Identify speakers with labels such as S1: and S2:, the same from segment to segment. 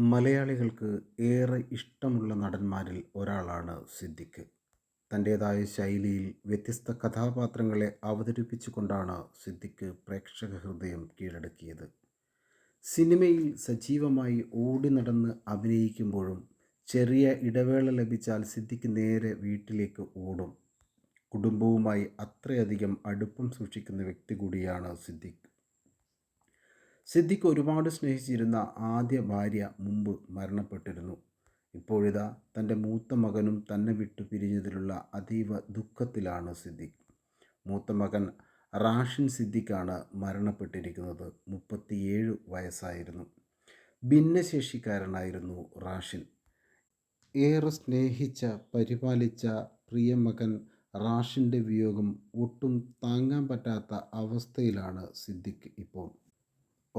S1: മലയാളികൾക്ക് ഏറെ ഇഷ്ടമുള്ള നടന്മാരിൽ ഒരാളാണ് സിദ്ദിഖ്. തന്റേതായ ശൈലിയിൽ വ്യത്യസ്ത കഥാപാത്രങ്ങളെ അവതരിപ്പിച്ചുകൊണ്ടാണ് സിദ്ദിഖ് പ്രേക്ഷക ഹൃദയം കീഴടക്കിയത്. സിനിമയിൽ സജീവമായി ഓടി നടന്ന് അഭിനയിക്കുമ്പോഴും ചെറിയ ഇടവേള ലഭിച്ചാൽ സിദ്ദിഖ് നേരെ വീട്ടിലേക്ക് ഓടും. കുടുംബവുമായി അത്രയധികം അടുപ്പം സൂക്ഷിക്കുന്ന വ്യക്തി കൂടിയാണ് സിദ്ദിഖ്. സിദ്ദിഖ് ഒരുപാട് സ്നേഹിച്ചിരുന്ന ആദ്യ ഭാര്യ മുമ്പ് മരണപ്പെട്ടിരുന്നു. ഇപ്പോഴിതാ തന്റെ മൂത്ത മകനും തന്നെ വിട്ടു പിരിഞ്ഞതിലുള്ള അതീവ ദുഃഖത്തിലാണ് സിദ്ദിഖ്. മൂത്ത മകൻ റാഷിൻ സിദ്ദിഖാണ് മരണപ്പെട്ടിരിക്കുന്നത്. മുപ്പത്തിയേഴ് വയസ്സായിരുന്നു. ഭിന്നശേഷിക്കാരനായിരുന്നു റാഷിൻ. ഏറെ സ്നേഹിച്ച പരിപാലിച്ച പ്രിയ മകൻ റാഷിന്റെ വിയോഗം ഒട്ടും താങ്ങാൻ പറ്റാത്ത അവസ്ഥയിലാണ് സിദ്ദിഖ് ഇപ്പോൾ.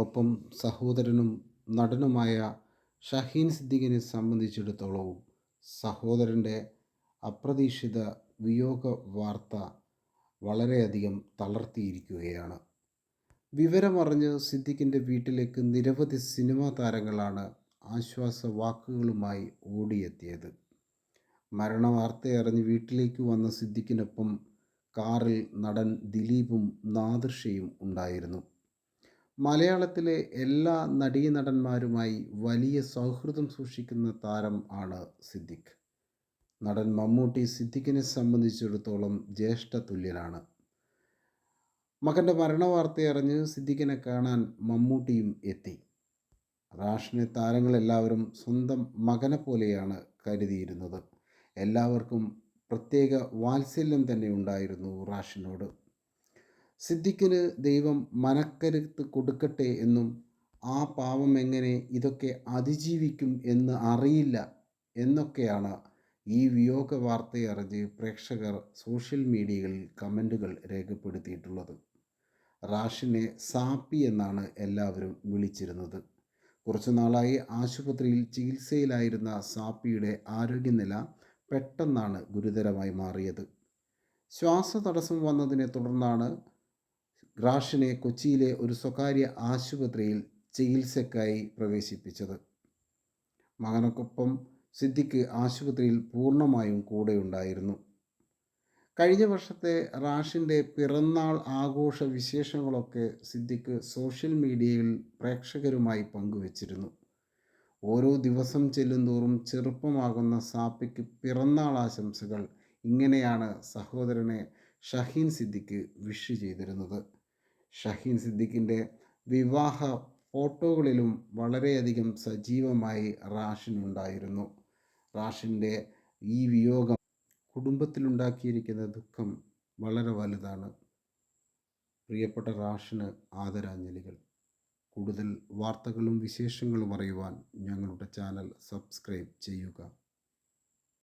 S1: ഒപ്പം സഹോദരനും നടനുമായ ഷഹീൻ സിദ്ദിഖിനെ സംബന്ധിച്ചിടത്തോളവും സഹോദരന്റെ അപ്രതീക്ഷിത വിയോഗ വാർത്ത വളരെയധികം തളർത്തിയിരിക്കുകയാണ്. വിവരമറിഞ്ഞ് സിദ്ദിഖിന്റെ വീട്ടിലേക്ക് നിരവധി സിനിമാ താരങ്ങളാണ് ആശ്വാസ വാക്കുകളുമായി ഓടിയെത്തിയത്. മരണവാർത്തയറിഞ്ഞ് വീട്ടിലേക്ക് വന്ന സിദ്ദിഖിനൊപ്പം കാറിൽ നടൻ ദിലീപും നാദൃഷയും ഉണ്ടായിരുന്നു. മലയാളത്തിലെ എല്ലാ നടീനടന്മാരുമായി വലിയ സൗഹൃദം സൂക്ഷിക്കുന്ന താരം ആണ് സിദ്ദിഖ്. നടൻ മമ്മൂട്ടി സിദ്ദിഖിനെ സംബന്ധിച്ചിടത്തോളം ജ്യേഷ്ഠ തുല്യനാണ്. മകന്റെ മരണവാർത്തയറിഞ്ഞ് സിദ്ദിഖിനെ കാണാൻ മമ്മൂട്ടിയും എത്തി. റാഷിനെ താരങ്ങളെല്ലാവരും സ്വന്തം മകനെ പോലെയാണ് കരുതിയിരുന്നത്. എല്ലാവർക്കും പ്രത്യേക വാത്സല്യം തന്നെ ഉണ്ടായിരുന്നു റാഷിനോട്. സിദ്ദിഖിന് ദൈവം മനക്കരുത്ത് കൊടുക്കട്ടെ എന്നും ആ പാവം എങ്ങനെ ഇതൊക്കെ അതിജീവിക്കും എന്ന് അറിയില്ല എന്നൊക്കെയാണ് ഈ വിയോഗ വാർത്തയറിഞ്ഞ് പ്രേക്ഷകർ സോഷ്യൽ മീഡിയകളിൽ കമന്റുകൾ രേഖപ്പെടുത്തിയിട്ടുള്ളത്. റാഷിനെ സാപ്പി എന്നാണ് എല്ലാവരും വിളിച്ചിരുന്നത്. കുറച്ചു നാളായി ആശുപത്രിയിൽ ചികിത്സയിലായിരുന്ന സാപ്പിയുടെ ആരോഗ്യനില പെട്ടെന്നാണ് ഗുരുതരമായി മാറിയത്. ശ്വാസതടസ്സം വന്നതിനെ തുടർന്നാണ് റാഷിനെ കൊച്ചിയിലെ ഒരു സ്വകാര്യ ആശുപത്രിയിൽ ചികിത്സയ്ക്കായി പ്രവേശിപ്പിച്ചത്. മകനൊക്കൊപ്പം സിദ്ദിഖ് ആശുപത്രിയിൽ പൂർണമായും കൂടെയുണ്ടായിരുന്നു. കഴിഞ്ഞ വർഷത്തെ റാഷിന്റെ പിറന്നാൾ ആഘോഷ വിശേഷങ്ങളൊക്കെ സിദ്ദിഖ് സോഷ്യൽ മീഡിയയിൽ പ്രേക്ഷകരുമായി പങ്കുവച്ചിരുന്നു. ഓരോ ദിവസം ചെല്ലുന്തോറും ചെറുപ്പമാകുന്ന സാപ്പിക്ക് പിറന്നാൾ ആശംസകൾ ഇങ്ങനെയാണ് സഹോദരനെ ഷഹീൻ സിദ്ദിഖ് വിഷ് ചെയ്തിരുന്നത്. ഷഹീൻ സിദ്ദിഖിന്റെ വിവാഹ ഫോട്ടോകളിലും വളരെയധികം സജീവമായി റാഷിനുണ്ടായിരുന്നു റാഷിന്റെ ഈ വിയോഗം കുടുംബത്തിലുണ്ടാക്കിയിരിക്കുന്ന ദുഃഖം വളരെ വലുതാണ്. പ്രിയപ്പെട്ട റാഷിന് ആദരാഞ്ജലികൾ. കൂടുതൽ വാർത്തകളും വിശേഷങ്ങളും അറിയുവാൻ ഞങ്ങളുടെ ചാനൽ സബ്സ്ക്രൈബ് ചെയ്യുക.